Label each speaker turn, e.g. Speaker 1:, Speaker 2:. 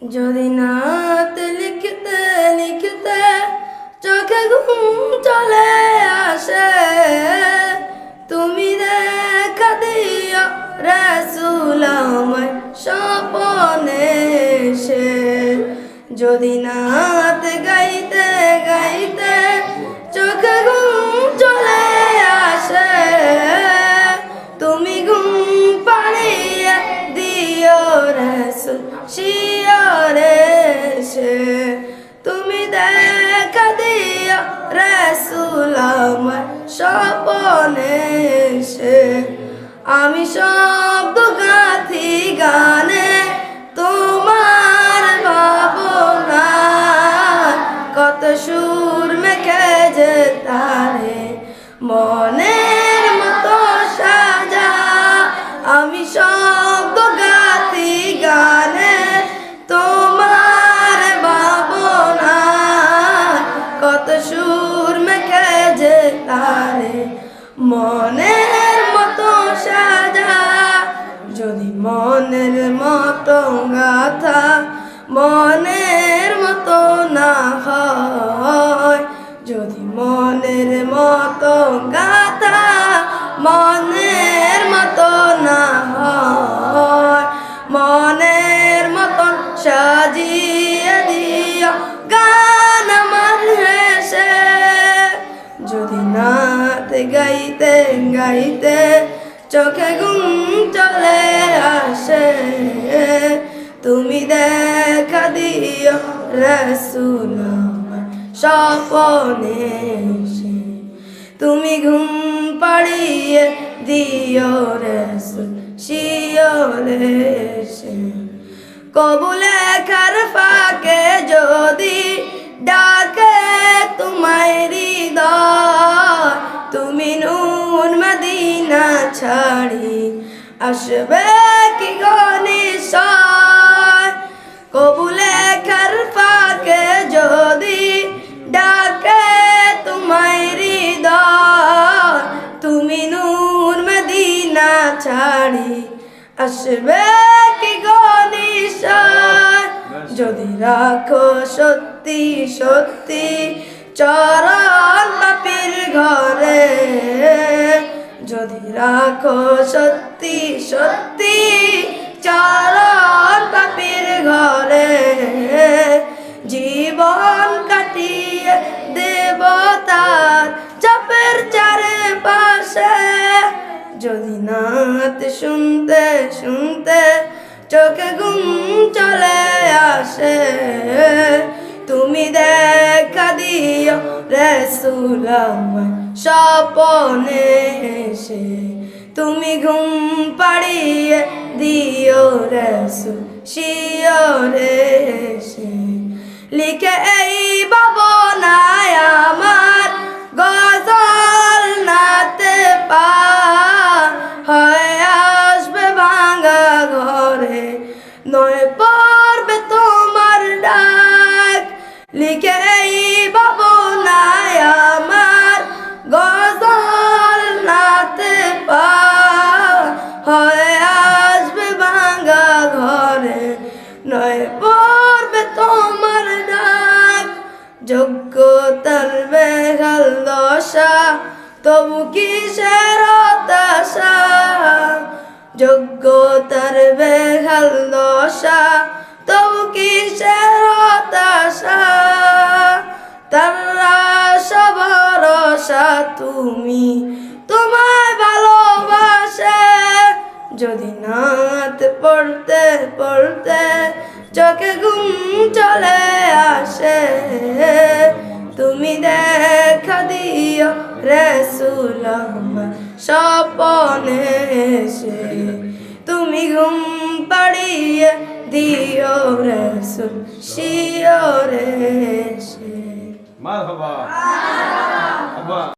Speaker 1: যদি নাত লিখতে লিখতে চোখে ঘুম চলে আসে তুমি দেখা দিও রসুল আমায় স্বপনে এসে যদি নাত গাইতে গাইতে চোখে ঘুম চলে আসে তুমি ঘুম পাড়িয়ে দিও রসুল শব্দ গাথি গানে, তোমার ভাবনা। কত সুর মেখে যে তারে, মনের মতো সাজা। আমি শব্দ গাথি গানে, তোমার ভাবনা। কত সুর মেখে যে তারে মনের গাইতে গাইতে চোখে ঘুম চলে আসে তুমি দেখা দিও রসুল স্বপনে তুমি ঘুম পাড়িয়ে দিও রসুল শিওরে। কবুলে খার ছাড়ি আসবে কি গনিশয় কবুলে খার যদি ডাকে তোমায় হৃদয়, তুমি নূর মদিনা ছাড়ি আসবে কি গনিশয় যদি রাখো সত্যি সত্যি চরণ সত্যি সত্যি চরণ পাপির ঘরে। জীবন কাটিয়ে দেবতার চাপের চারে পাশে যদি নাত শুনতে শুনতে চোখে ঘুম চলে আসে, তুমি দেখা দিও রসুল আমায় স্বপনে এসে। তুমি ঘুম পাড়িয়ে দিও রে শিও রে লিখে এই নয় পড়বে তোমার ডাক যোগ্যতার বেগাল দশা, তবু কিসের হতাশা? যোগ্যতার বেগাল দশা, তবু কিসের হতাশা? তারা সব ভরসা তুমি তোমায় ভালোবাসে, যদি নাত পড়তে পড়তে চোখে ঘুম চলে আসে। তুমি দেখা দিও রসুল স্বপনে এসে। তুমি ঘুম পাড়িয়ে দিও রসুল এসে।
Speaker 2: মারহাবা। আব্বা